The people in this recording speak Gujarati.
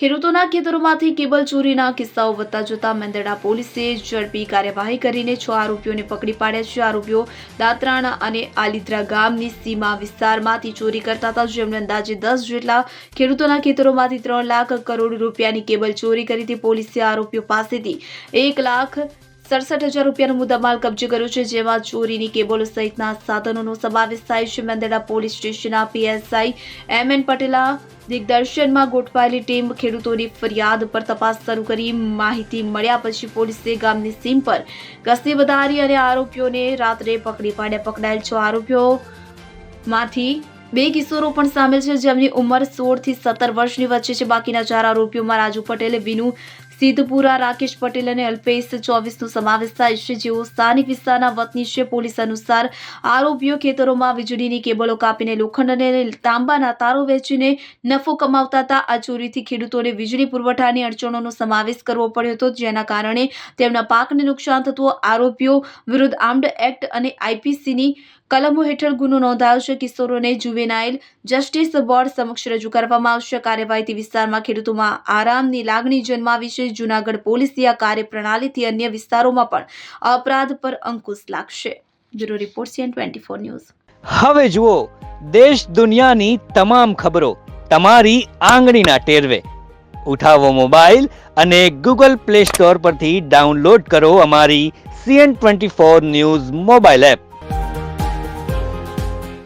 ખેડૂતોના ખેતરોમાંથી કેબલ ચોરીના કિસ્સાઓ વધતા જતા મેંદરડા પોલીસે ઝડપી કાર્યવાહી કરીને છ આરોપીઓને પકડી પાડ્યા છે. આરોપીઓ દાત્રાણા અને આલિદ્રા ગામની સીમા વિસ્તારમાંથી ચોરી કરતા હતા. જેમણે અંદાજે દસ જેટલા ખેડૂતોના ખેતરોમાંથી ત્રણ લાખ કરોડ રૂપિયાની કેબલ ચોરી કરી હતી. પોલીસે આરોપીઓ પાસેથી એક લાખ સડસઠ હજાર રૂપિયાનો મુદ્દામાલ કબજે કર્યો છે, જેમાં ચોરીની કેબલો સહિતના સાધનોનો સમાવેશ થાય છે. મેંદરડા પોલીસ સ્ટેશનના પીએસઆઈ એમ એન પટેલા દિગ્દર્શનમાં ગોઠવાયેલી ટીમ ખેડૂતોની ફરિયાદ પર તપાસ શરૂ કરી. માહિતી મળ્યા પછી પોલીસે ગામની સીમ પર ગસ્તી વધારી અને આરોપીઓને રાત્રે પકડી પાડ્યા. પકડાયેલ છ આરોપીઓમાંથી બે કિશોરો પણ સામેલ છે. જેમની ઉંમર સોળથી સત્તર વર્ષની વચ્ચે છે. બાકીના ચાર આરોપીઓમાં રાજુ પટેલ, વિનુ સિદ્ધપુરા રાકેશ પટેલ અને અલ્પેશ ચોવીસનો સમાવેશ થાય છે. જેઓ સ્થાનિક વિસ્તારના વતની છે. પોલીસ અનુસાર આરોપીઓ ખેતરોમાં વીજળીની કેબલો કાપીને લોખંડ અને તાંબાના તારો વેચીને નફો કમાવતા હતા. આ ચોરીથી ખેડૂતોને વીજળી પુરવઠાની અડચણોનો સમાવેશ કરવો પડ્યો હતો. જેના કારણે તેમના પાકને નુકસાન થતું. આરોપીઓ વિરુદ્ધ આર્મ્ડ એક્ટ અને આઈપીસીની કલમો હેઠળ ગુનો નોંધાયો છે. કિશોરોને જુવેનાઇલ જસ્ટિસ બોર્ડ સમક્ષ રજૂ કરવામાં આવશે. કાર્યવાહીથી વિસ્તારમાં ખેડૂતોમાં આરામની લાગણી જન્માવી છે. જૂનાગઢ પોલીસની આ કાર્યપ્રણાલીથી અન્ય વિસ્તારોમાં પણ અપરાધ પર અંકુશ લાગશે. Bureau report CN twenty four news. હવે જુઓ, દેશ દુનિયાની તમામ ખબરો તમારી આંગળીના ટેરવે. ઉઠાવો મોબાઈલ અને ગૂગલ પ્લે સ્ટોર પરથી ડાઉનલોડ કરો અમારી CN twenty four news mobile app.